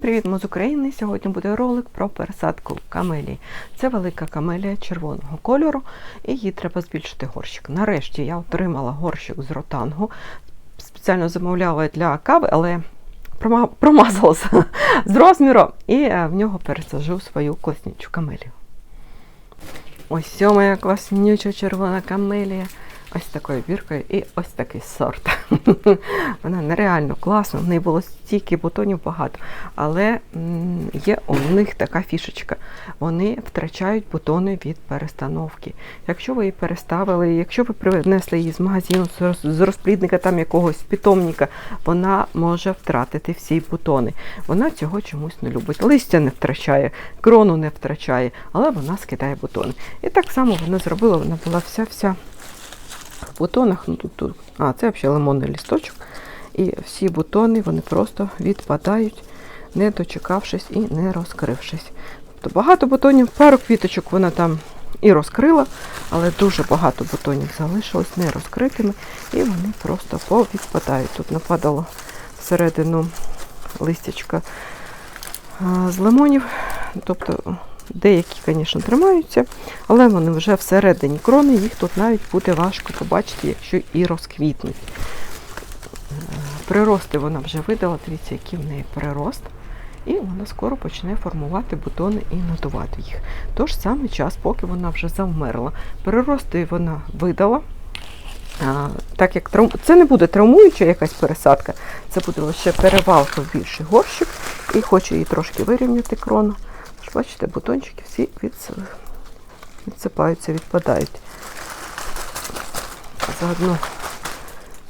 Привіт, ми з України. Сьогодні буде ролик про пересадку камелії. Це велика камелія червоного кольору, і їй треба збільшити горщик. Нарешті я отримала горщик з ротангу. Спеціально замовляла для кави, але промазалася з розміру і е, в нього пересаджу свою класнючу камелію. Ось моя класнюча червона камелія. Ось такою біркою і ось такий сорт. Вона нереально класна, в неї було стільки бутонів багато. Але є у них така фішечка. Вони втрачають бутони від перестановки. Якщо ви її переставили, якщо ви принесли її з магазину, з розплідника там якогось питомника, вона може втратити всі бутони. Вона цього чомусь не любить. Листя не втрачає, крону не втрачає, але вона скидає бутони. І так само вона зробила, вона була вся-вся бутонах. Ну, тут, тут. А, це взагалі лимонний лісточок. І всі бутони вони просто відпадають, не дочекавшись і не розкрившись. Тобто багато бутонів, пару квіточок вона там і розкрила, але дуже багато бутонів залишилось не розкритими, і вони просто повідпадають. Тут нападало всередину листячка з лимонів. Тобто деякі, звісно, тримаються, але вони вже всередині крони, їх тут навіть буде важко побачити, якщо і розквітнуть. Е, Прирости вона вже видала, дивіться, який в неї прирост. І вона скоро почне формувати бутони і надувати їх. Тож саме час, поки вона вже завмерла. Прирости вона видала. А, так як трав... Це не буде травмуюча якась пересадка, це буде лише перевалка в більший горщик. І хочу її трошки вирівняти крону. Бачите, бутончики всі відсипаються, відпадають. Заодно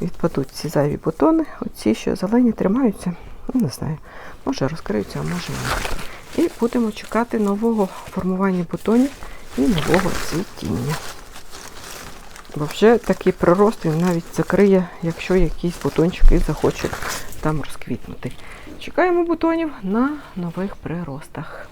відпадуть ці зайві бутони. Оці, що зелені, тримаються. Ну, не знаю, може розкриються, а може ні. І будемо чекати нового формування бутонів і нового цвітіння. Бо вже такий прирост він навіть закриє, якщо якийсь бутончик і захоче там розквітнути. Чекаємо бутонів на нових приростах.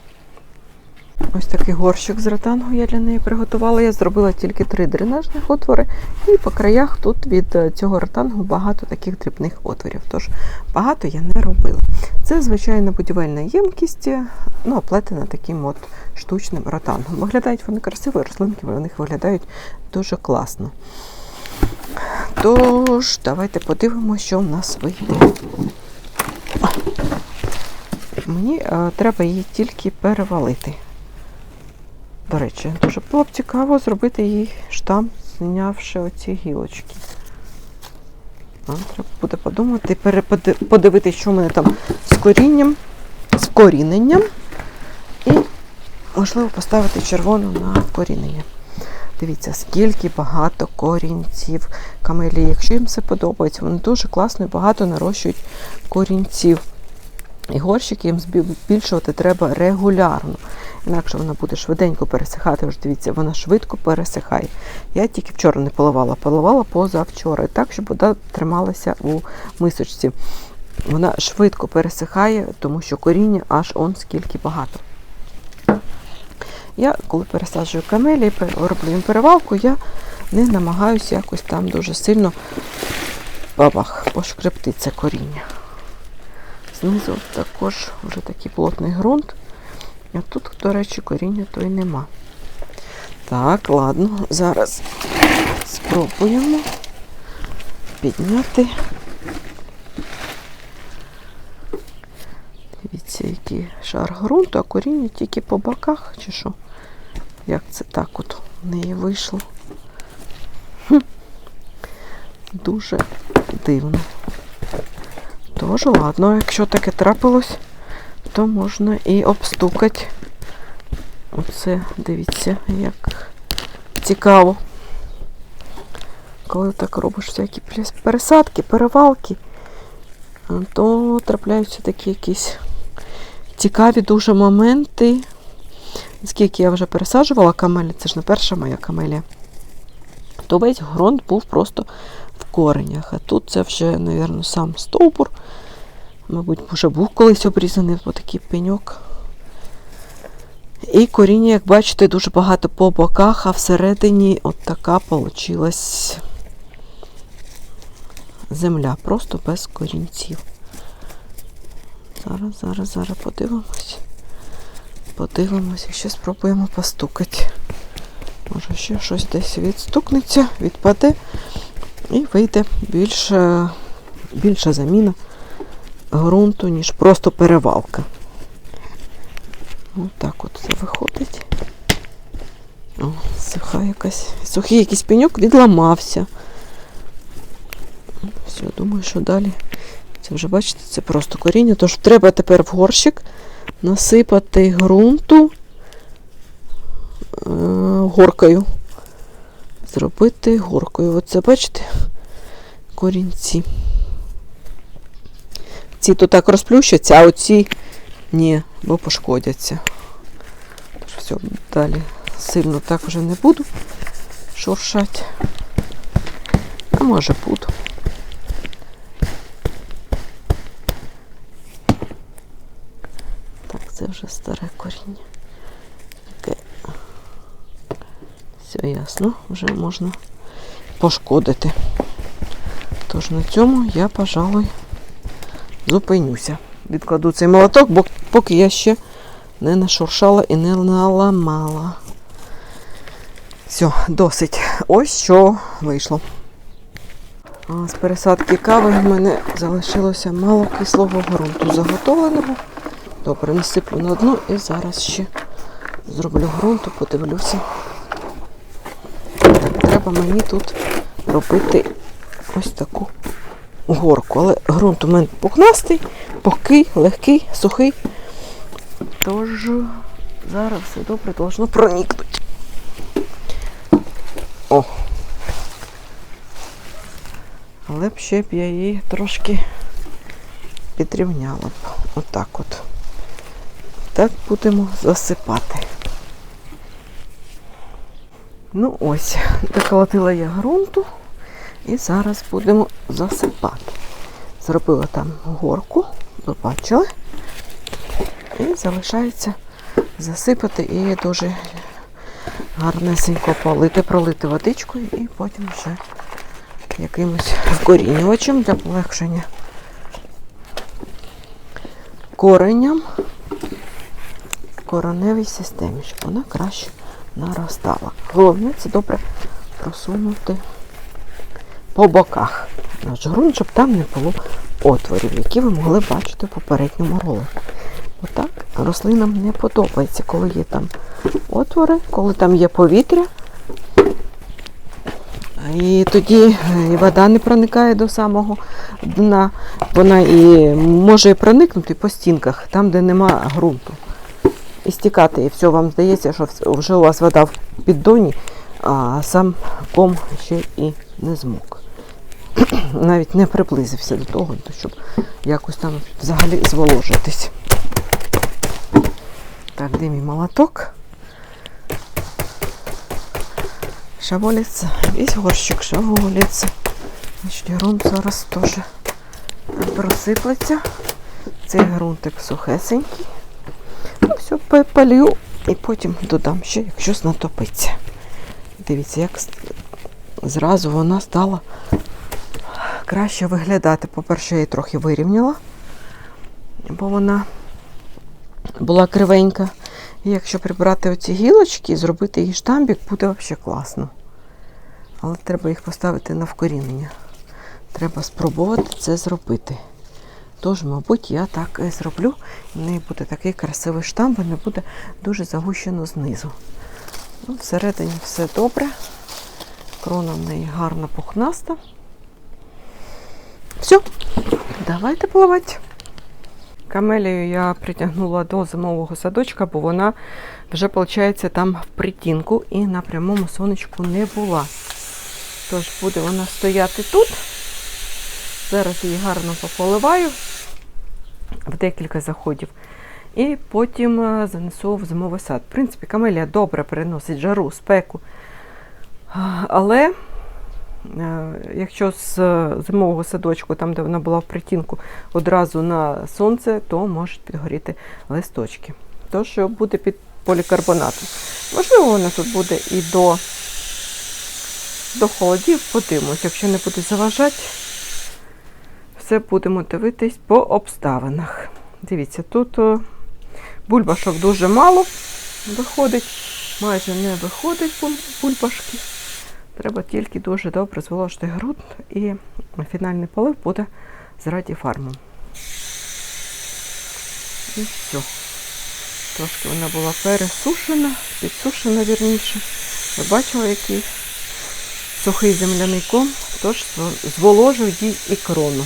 Ось такий горщик з ротангу я для неї приготувала. Я зробила тільки три дренажних отвори, і по краях тут від е, цього ротангу багато таких дрібних отворів. Тож багато я не робила. Це звичайна будівельна ємкість, е, ну, оплетена таким от штучним ротангом. Виглядають вони красиво, рослинки в них виглядають дуже класно. Тож, давайте подивимося, що в нас вийде. Мені е, треба її тільки перевалити. До речі, дуже було б цікаво зробити їй штамп, знявши оці гілочки. Треба буде подумати, подивитися, що в мене там з корінням, з коріненням. І, можливо, поставити червону на корінення. Дивіться, скільки багато корінців камелії. Якщо їм все подобається, вони дуже класно і багато нарощують корінців. І горщики їм збільшувати треба регулярно. Інакше вона буде швиденько пересихати. Ось дивіться, вона швидко пересихає. Я тільки вчора не поливала, поливала позавчора. Так, щоб вода трималася у мисочці. Вона швидко пересихає, тому що коріння аж он скільки багато. Я, коли пересаджую камелі, роблю їм перевалку, я не намагаюся якось там дуже сильно бабах, пошкребти це коріння. Знизу також вже такий плотний ґрунт. А тут, до речі, коріння то й нема. Так, ладно, зараз спробуємо підняти. Дивіться, який шар ґрунту, а коріння тільки по боках, чи що? Як це так от в неї вийшло? Хм. Дуже дивно. Тож, ладно, якщо таке трапилось, то можна і обстукати. Оце, дивіться, як цікаво. Коли так робиш всякі пересадки, перевалки, то трапляються такі якісь цікаві дуже моменти. Скільки я вже пересаджувала камелі, це ж не перша моя камелія, то весь ґрунт був просто в коренях. А тут це вже, мабуть, сам стовбур. Мабуть, вже був колись обрізаний бо такий пеньок. І коріння, як бачите, дуже багато по боках, а всередині от така получилась земля, просто без корінців. Зараз, зараз, зараз подивимось. Подивимось і ще спробуємо постукати. Може ще щось десь відстукнеться, відпаде і вийде більше, більша заміна ґрунту, ніж просто перевалка. Ось так от це виходить. О, суха якась, сухий якийсь пеньок відламався. Все, думаю, що далі. Це вже бачите, це просто коріння. Тож треба тепер в горщик насипати ґрунту е, горкою. Зробити горкою. Оце бачите? Корінці. Ці то так розплющаться, а оці ні, бо пошкодяться. Тож все, далі сильно так вже не буду шуршати. А може буду. Так, це вже старе коріння. Все ясно, вже можна пошкодити. Тож на цьому я, пожалуй, зупинюся. Відкладу цей молоток, бо поки я ще не нашуршала і не наламала. Все, досить. Ось що вийшло. А з пересадки кави в мене залишилося мало кислого ґрунту заготовленого. Добре, насиплю на дно і зараз ще зроблю ґрунту, подивлюся. Треба мені тут робити ось таку горку. Але ґрунт у мене пухнастий, пухкий, легкий, сухий. Тож зараз все добре должно проникнути. О! Але б ще б я її трошки підрівняла б. Отак от. Так будемо засипати. Ну ось, доколотила я ґрунту і зараз будемо засипати. Зробила там горку, ви бачили. І залишається засипати і дуже гарнесенько полити, пролити водичкою і потім вже якимось вкорінювачем для полегшення коренням короневій системі, щоб вона краще наростала. Головне це добре просунути по боках наш ґрунт, щоб там не було отворів, які ви могли бачити в попередньому ролику. Отак рослинам не подобається, коли є там отвори, коли там є повітря. І тоді і вода не проникає до самого дна. Вона і може проникнути по стінках, там, де нема ґрунту. І стікати. І все, вам здається, що вже у вас вода в піддоні, а сам ком ще і не змок. Навіть не приблизився до того, щоб якось там взагалі зволожитись. Так, де мій молоток? Шаволиться. Весь горщик шаволиться. Значить, ґрунт зараз теж просиплеться. Цей ґрунтик сухесенький. Ну, все полю і потім додам ще, якщо знадобиться. Дивіться, як зразу вона стала краще виглядати. По-перше, я її трохи вирівняла, бо вона була кривенька. І якщо прибрати оці гілочки і зробити її штамбік, буде взагалі класно. Але треба їх поставити на вкорінення. Треба спробувати це зробити. Тож, мабуть, я так і зроблю. В неї буде такий красивий штамп, і не буде дуже загущено знизу. Ну, всередині все добре. Крона в неї гарна пухнаста. Все, давайте пливати. Камелію я притягнула до зимового садочка, бо вона вже, виходить, там в притінку і на прямому сонечку не була. Тож буде вона стояти тут. Зараз її гарно пополиваю в декілька заходів. І потім е, занесу в зимовий сад. В принципі, камелія добре переносить жару, спеку. Але якщо з зимового садочку, там, де вона була в притінку, одразу на сонце, то можуть підгоріти листочки. Тож буде під полікарбонатом. Можливо, вона тут буде і до, до холодів, подивимось, якщо не буде заважати, все будемо дивитись по обставинах. Дивіться, тут е, бульбашок дуже мало виходить, майже не виходить бульбашки. Треба тільки дуже добре зволожити ґрунт і фінальний полив буде з радіфармом. І все. Трошки вона була пересушена, підсушена вірніше. Ви бачили, який сухий земляний ком, тож зво- зволожив їй і крону.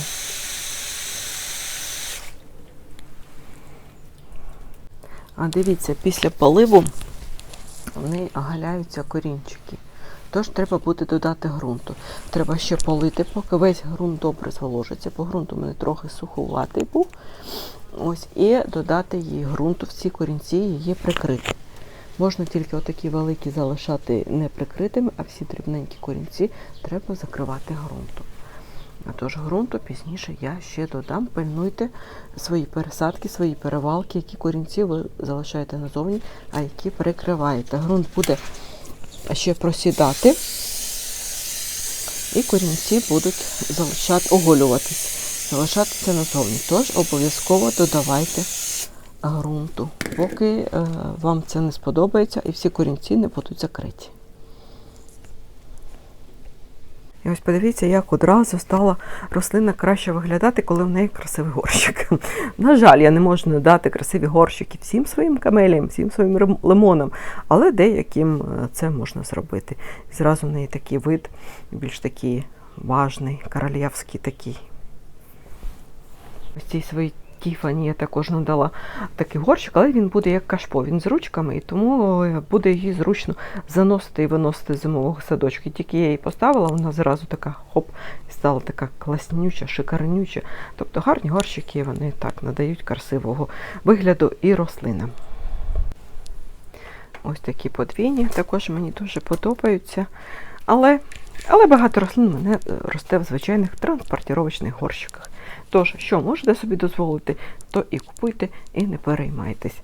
А дивіться, після поливу вони оголяються корінчики. Тож треба буде додати ґрунту. Треба ще полити, поки весь ґрунт добре зволожиться. По ґрунту у мене трохи сухуватий був. Ось, і додати їй ґрунту, всі корінці її прикрити. Можна тільки отакі великі залишати не прикритими, а всі дрібненькі корінці треба закривати ґрунтом. А тож ґрунту пізніше я ще додам. Пильнуйте свої пересадки, свої перевалки, які корінці ви залишаєте назовні, а які перекриваєте. Ґрунт буде ще просідати, і корінці будуть залишати, оголюватись, залишатися назовні. Тож обов'язково додавайте ґрунту, поки е, вам це не сподобається і всі корінці не будуть закриті. І ось подивіться, як одразу стала рослина краще виглядати, коли в неї красивий горщик. На жаль, я не можу надати красиві горщики всім своїм камеліям, всім своїм лимонам, але деяким е, це можна зробити. І зразу в неї такий вид, більш такий важний, королівський такий. Ось цій своїй Тіфані я також надала такий горщик, але він буде як кашпо, він з ручками, і тому е, буде її зручно заносити і виносити зимового садочку. Тільки я її поставила, вона зразу така хоп, і стала така класнюча, шикарнюча. Тобто гарні горщики вони так надають красивого вигляду і рослинам. Ось такі подвійні, також мені дуже подобаються. Але, але багато рослин мене е, росте в звичайних транспортіровочних горщиках. Тож, що можете собі дозволити, то і купуйте, і не переймайтесь.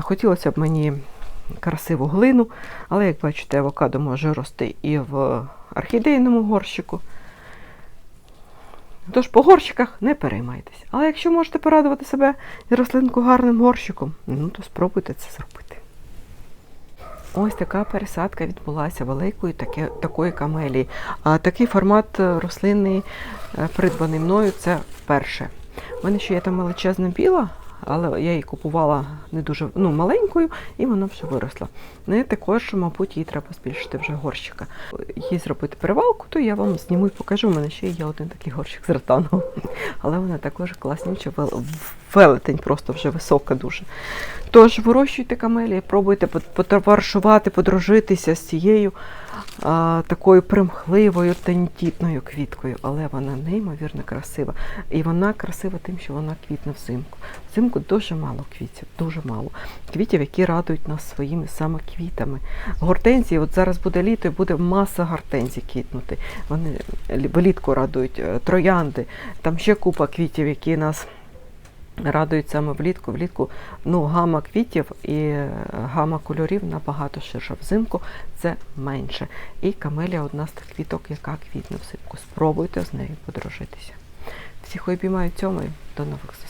Хотілося б мені красиву глину, але як бачите, авокадо може рости і в орхідейному горщику. Тож по горщиках не переймайтесь. Але якщо можете порадувати себе і рослинку гарним горщиком, ну то спробуйте це зробити. Ось така пересадка відбулася великої таке, такої камелії. А такий формат е, рослини, е, придбаний мною, це вперше. У мене ще є там величезна біла, але я її купувала не дуже ну, маленькою, і вона вже виросла. Ну, і також, мабуть, їй треба збільшити вже горщика. Їй зробити перевалку, то я вам зніму і покажу. У мене ще є один такий горщик з ротану. Але вона також класнюча, велетень, просто вже висока дуже. Тож вирощуйте камелії, пробуйте пот- потоваришувати, подружитися з цією а, такою примхливою, тендітною квіткою, але вона неймовірно красива. І вона красива тим, що вона квітне взимку. Взимку дуже мало квітів, дуже мало. Квітів, які радують нас своїми саме квітами. Гортензії, от зараз буде літо і буде маса гортензій квітнути. Вони лі- влітку радують е, троянди, там ще купа квітів, які нас радують саме влітку. Влітку ну, гама квітів і е, гама кольорів набагато ширша. Взимку це менше. І камелія одна з тих квіток, яка квітне взимку. Спробуйте з нею подружитися. Всіх обіймаю цьому і до нових зустрічей.